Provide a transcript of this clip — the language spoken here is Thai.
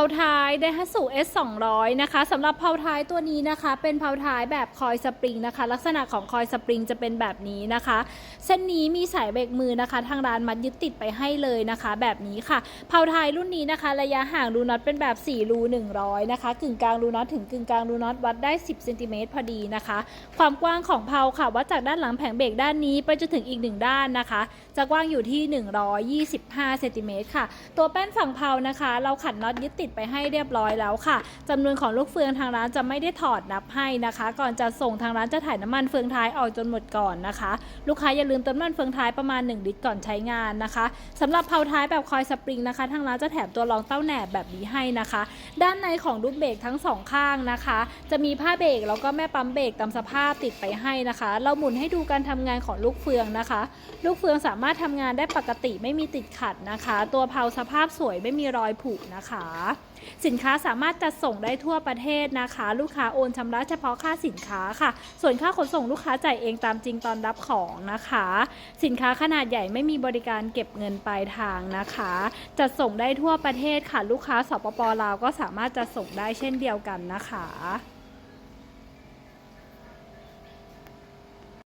าท้ายไดฮัตสุ S 200นะคะสำหรับเผาท้ายตัวนี้นะคะ เป็นเผาท้ายแบบคอยสปริงนะคะ ลักษณะของคอยสปริงจะเป็นแบบนี้นะคะ เส้นนี้มีสายเบรกมือนะคะ ทางร้านมัดยึดติดไปให้เลยนะคะ แบบนี้ค่ะเผาท้ายรุ่นนี้นะคะ ระยะห่างรูน็อตเป็นแบบ4รู100นะคะกึ่งกลางรูน็อตถึงกึ่งกลางรูน็อตวัดได้ 10เซนติเมตรพอดีนะคะ ความกว้างของเผาค่ะวัดจากด้านหลังแผงเบรกด้านนี้ไปจนถึงอีกหนึ่งด้านนะคะ จะกว้างอยู่ที่ 125เซนติเมตรค่ะ ตัวแป้นฝั่งเผานะคะ เราขันน็อตยึดติดไปให้เรียบร้อยแล้วค่ะจำนวนของลูกเฟืองทางร้านจะไม่ได้ถอดนับให้นะคะ ก่อนจะส่งทางร้านจะถ่ายน้ำมันเฟืองท้ายออกจนหมดก่อนนะคะ ลูกค้าอย่าลืมเติมน้ำมันเฟืองท้ายประมาณ 1 ลิตรก่อนใช้งานนะคะสำหรับเผาท้ายแบบคอยสปริงนะคะ ทางร้านจะแถมตัวรองเต้าแหนบแบบนี้ให้นะคะ ด้านในของลูกเบรกทั้งสองข้างนะคะ จะมีผ้าเบรกแล้วก็แม่ปั๊มเบรกตามสภาพติดไปให้นะคะ เราหมุนให้ดูการทำงานของลูกเฟืองนะคะ ลูกเฟืองสามารถทำงานได้ปกติไม่มีติดขัดนะคะ ตัวเพาสภาพสวยไม่มีรอยผุนะคะสินค้าสามารถจัดส่งได้ทั่วประเทศนะคะ ลูกค้าโอนชำระเฉพาะค่าสินค้าค่ะ ส่วนค่าขนส่งลูกค้าจ่ายเองตามจริงตอนรับของนะคะ สินค้าขนาดใหญ่ไม่มีบริการเก็บเงินปลายทางนะคะ จัดส่งได้ทั่วประเทศค่ะ ลูกค้าสปปลาวก็สามารถจัดส่งได้เช่นเดียวกันนะคะ